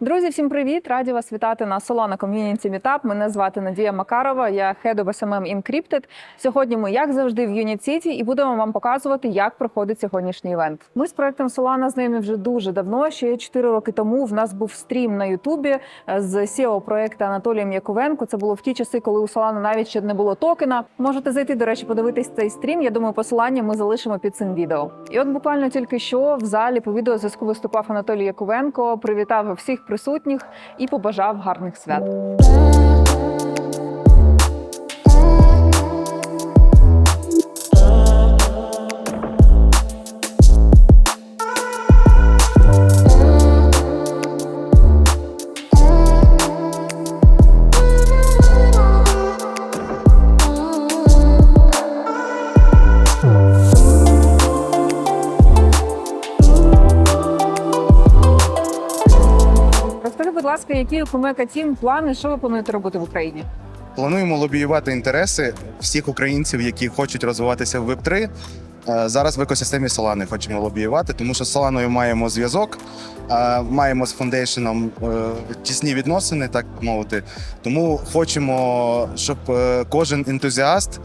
Друзі, всім привіт! Раді вас вітати на Solana Community Meetup. Мене звати Надія Макарова, я Head of SMM Encrypted. Сьогодні ми, як завжди, в City і будемо вам показувати, як проходить сьогоднішній івент. Ми з проектом Solana знайомі вже дуже давно. Ще 4 роки тому в нас був стрім на Ютубі з SEO проекту Анатолієм Яковенко. Це було в ті часи, коли у Solana навіть ще не було токена. Можете зайти, до речі, подивитись цей стрім. Я думаю, посилання ми залишимо під цим відео. І от буквально тільки що в залі по відеозв'язку виступав Анатолій Яковенко, привітав всіх присутніх і побажав гарних свят. Ласка, які у Комека Тім плани, що ви плануєте робити в Україні? Плануємо лобіювати інтереси всіх українців, які хочуть розвиватися в Web3. Е, Зараз в екосистемі Solana хочемо лобіювати, тому що з Solana маємо зв'язок, е, маємо з Foundation е, тісні відносини, так мовити. Тому хочемо, щоб кожен ентузіаст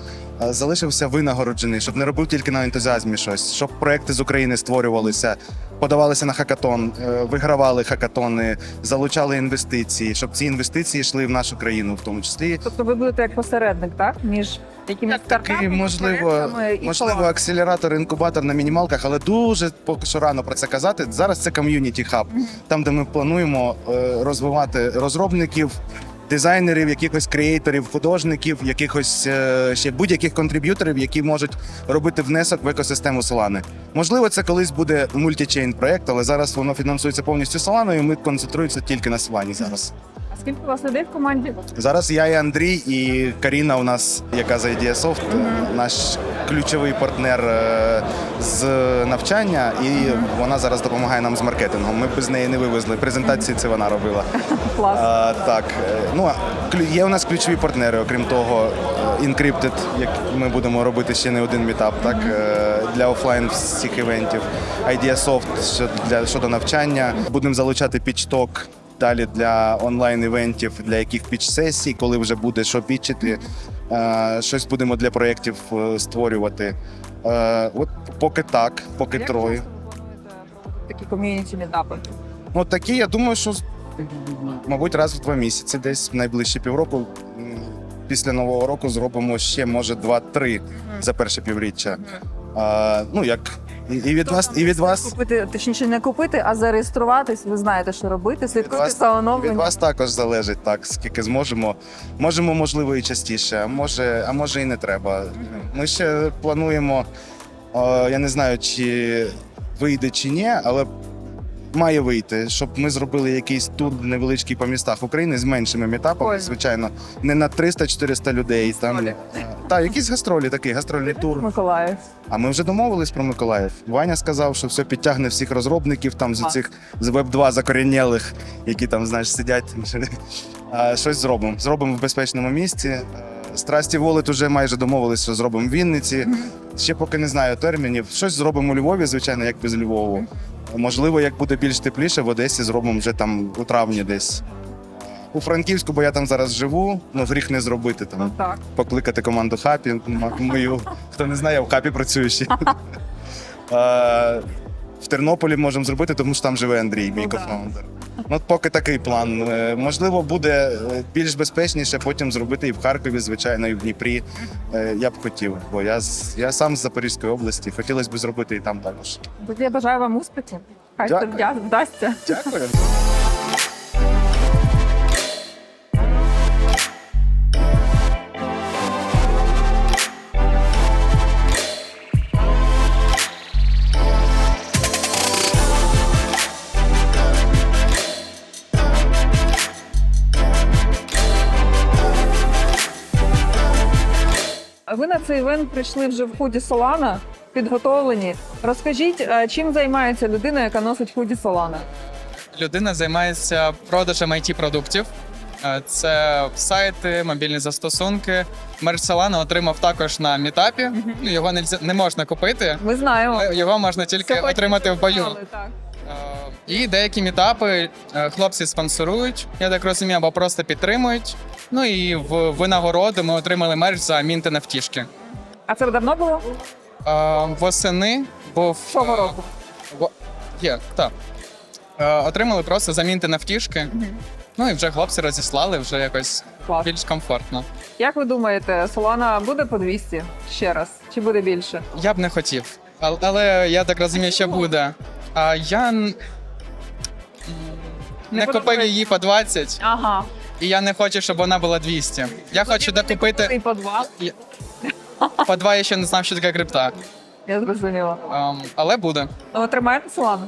залишився винагороджений, щоб не робив тільки на ентузіазмі щось, щоб проекти з України створювалися, подавалися на хакатон, е, вигравали хакатони, залучали інвестиції, щоб ці інвестиції йшли в нашу країну, в тому числі. Тобто ви будете як посередник, так? Між якимись Як такий, можливо, і можливо, акселератор, інкубатор на мінімалках, але дуже поки що рано про це казати. Зараз це ком'юніті хаб, там, де ми плануємо е, розвивати розробників. Дизайнерів, якихось креаторів, художників, якихось е, ще будь-яких контриб'юторів, які можуть робити внесок в екосистему Solana. Можливо, це колись буде мультичейн проект, але зараз воно фінансується повністю Solana, і ми концентруємося тільки на Solana зараз. А скільки у вас людей в команді? Зараз я і Андрій, і Каріна у нас, яка за IDSoft, наш ключовий партнер е, з навчання, і вона зараз допомагає нам з маркетингом. Ми б без неї не вивезли. Презентації це вона робила. Клас. А, так, е, ну є у нас ключові партнери, окрім того, е, Encrypted, як ми будемо робити ще не один мітап, так для офлайн всіх івентів. IDSoft що для щодо навчання. Будемо залучати пічток. Далі для онлайн-івентів, для яких піч-сесій, коли вже буде що пічити, щось будемо для проєктів е, створювати. Е, От поки так, поки Як троє. такі ком'юніті мітапи? Ну такі, я думаю, що мабуть раз в два місяці, десь в найближчі півроку. Після нового року зробимо ще, може, два-три за перше півріччя. А, ну як і, і від вас, і від вас, Купити, точніше, не купити, а зареєструватись. Ви знаєте, що робити. Слідкуйте вас, за від вас також залежить так, скільки зможемо. Можемо, можливо, і частіше, а може, а може і не треба. Ми ще плануємо. О, Я не знаю, чи вийде чи ні, але має вийти, щоб ми зробили якийсь тур невеличкий по містах України з меншими метапами, звичайно, не на 300-400 людей. Там так, якісь гастролі, такий гастрольний тур. Миколаїв. А ми вже домовились про Миколаїв. Ваня сказав, що все підтягне всіх розробників там з цих з веб 2 закорінєлих, які там, знаєш, сидять. Щось зробимо. Зробимо в безпечному місці. Е, Страсті Волет уже майже домовились, що зробимо в Вінниці. Ще поки не знаю термінів. Щось зробимо у Львові, звичайно, як без Львову. Можливо, як буде більш тепліше, в Одесі зробимо вже там у травні десь. У Франківську, бо я там зараз живу, ну гріх не зробити там Ну так. покликати команду хапі. Мою хто не знає, я в хапі працюю ще. В Тернополі можемо зробити, тому що там живе Андрій, мій Ну, кофаундер. Ну, от поки такий план. Е, Можливо, буде е, більш безпечніше потім зробити і в Харкові, звичайно, і в Дніпрі. Е, Я б хотів, бо я, я сам з Запорізької області. Хотілося б зробити і там також. Я бажаю вам успіхів. Хай це вдасться. Дякую. Ви на цей івент прийшли вже в худі Solana, підготовлені. Розкажіть, е, чим займається людина, яка носить худі Solana? Людина займається продажем it продуктів. Е, Це сайти, мобільні застосунки. Мерч Solana отримав також на мітапі. Ну, Його не можна купити, Ми знаємо. його можна тільки Сьогодні отримати в бою. так. І деякі мітапи е, хлопці спонсорують, я так розумію, або просто підтримують. Ну і в винагороду ми отримали мерч за мінти навтішки. А це давно було? Е, восени був Цього е, року. во- Є, так. Е, отримали просто за мінти навтішки. Ну і вже хлопці розіслали, вже якось Клас. більш комфортно. Як ви думаєте, Solana буде по 200 ще раз? Чи буде більше? Я б не хотів, але, але я так розумію, що буде. А я Не купив її по 20, Ага. і я не хочу, щоб вона була 200. Я хочу докупити І по два. по 2, я ще не знав, що таке крипта. Я зрозуміла. Ем, але буде. Ну, ви тримаєте Solana?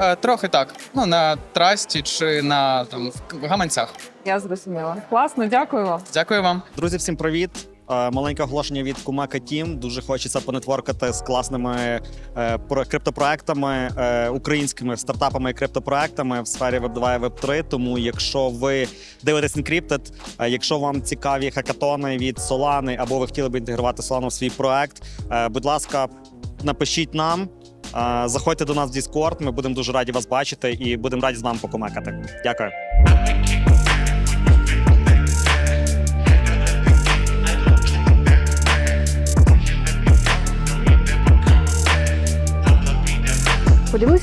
Е, трохи так. Ну, на трасті чи на там, в гаманцях. Я зрозуміла. Класно, дякую вам. Дякую вам. Друзі, всім привіт! Е, Маленьке оголошення від Кумака Тім. Дуже хочеться понетворкати з класними е, криптопроектами, е, українськими стартапами і криптопроектами в сфері Web 2 і Web 3. Тому, якщо ви дивитесь Encrypted, якщо вам цікаві хакатони від Solana, або ви хотіли б інтегрувати Solana в свій проект, будь ласка, напишіть нам. Заходьте до нас в Discord, ми будемо дуже раді вас бачити і будемо раді з вами покумекати. Дякую.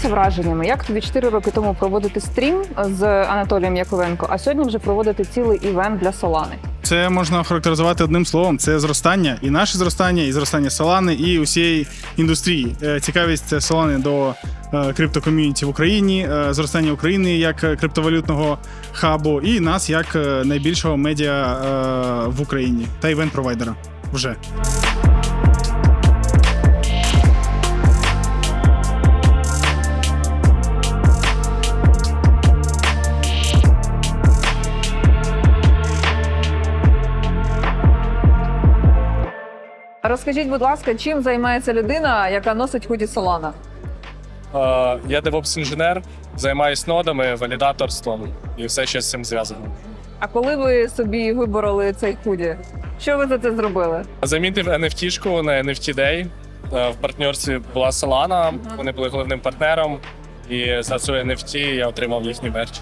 Поділися враженнями, як тобі 4 роки тому проводити стрім з Анатолієм Яковенко, а сьогодні вже проводити цілий івент для Солани. Це можна охарактеризувати одним словом: це зростання, і наше зростання, і зростання Солани, і усієї індустрії. Е, Цікавість Солани до е, криптоком'юніті в Україні, е, зростання України як криптовалютного хабу, і нас як найбільшого медіа в Україні та івент-провайдера вже. Розкажіть, будь ласка, чим займається людина, яка носить худі Солана? Е, Я DevOps інженер, займаюся нодами, валідаторством і все, що з цим зв'язано. А коли ви собі вибороли цей худі? Що ви за це зробили? Замітив NFT-шку на NFT Day. Е, В партнерстві була Solana, вони були головним партнером. І за цю NFT я отримав їхній мерч.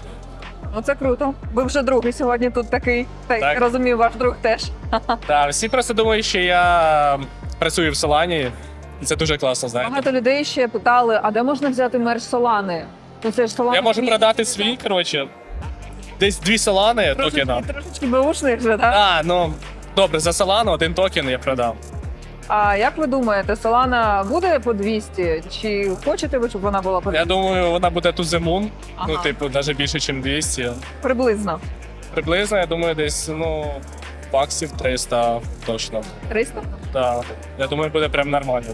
Ну це круто. Ви вже другий сьогодні тут такий. Та Так. я розумію, ваш друг теж. Та всі просто думають, що я працюю в Solana, і це дуже класно, знаєте. Багато людей ще питали: а де можна взяти мерч Солани? Ну це ж Солана. Я можу продати свій, коротше, десь дві Solana токена. Трошечки, трошечки беушних вже, так? А, ну добре, за Solana один токен я продав. А як ви думаєте, Солана буде по 200? Чи хочете ви, щоб вона була по 200? Я думаю, вона буде ту зимун. Ага. Ну, типу, навіть більше, ніж 200. Приблизно. Приблизно, я думаю, десь ну, баксів 300 точно. 300? Так. Я думаю, буде прям нормально.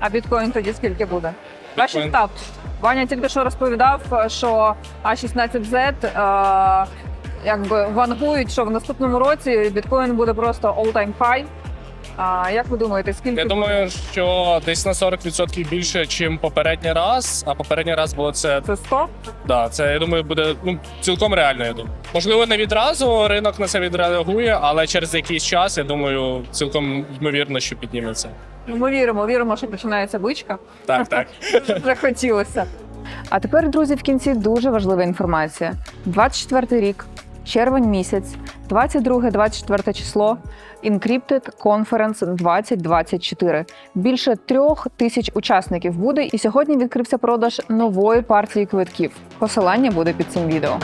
А біткоін тоді скільки буде? Ваші Біткоін- ставки. Ваня тільки що розповідав, що А16Z е, якби вангують, що в наступному році біткоін буде просто all-time high. А як ви думаєте, скільки Я думаю, що десь на 40% більше, ніж попередній раз. А попередній раз було це. це 100? Да, це я думаю, буде ну, цілком реально. Я думаю. Можливо, не відразу ринок на це відреагує, але через якийсь час, я думаю, цілком ймовірно, що підніметься. Ну, Ми віримо, віримо, що починається бичка. Так, так. Вже хотілося. А тепер, друзі, в кінці дуже важлива інформація. 24 рік, червень місяць, 22-24 число. Encrypted Conference 2024. Більше трьох тисяч учасників буде, і сьогодні відкрився продаж нової партії квитків. Посилання буде під цим відео.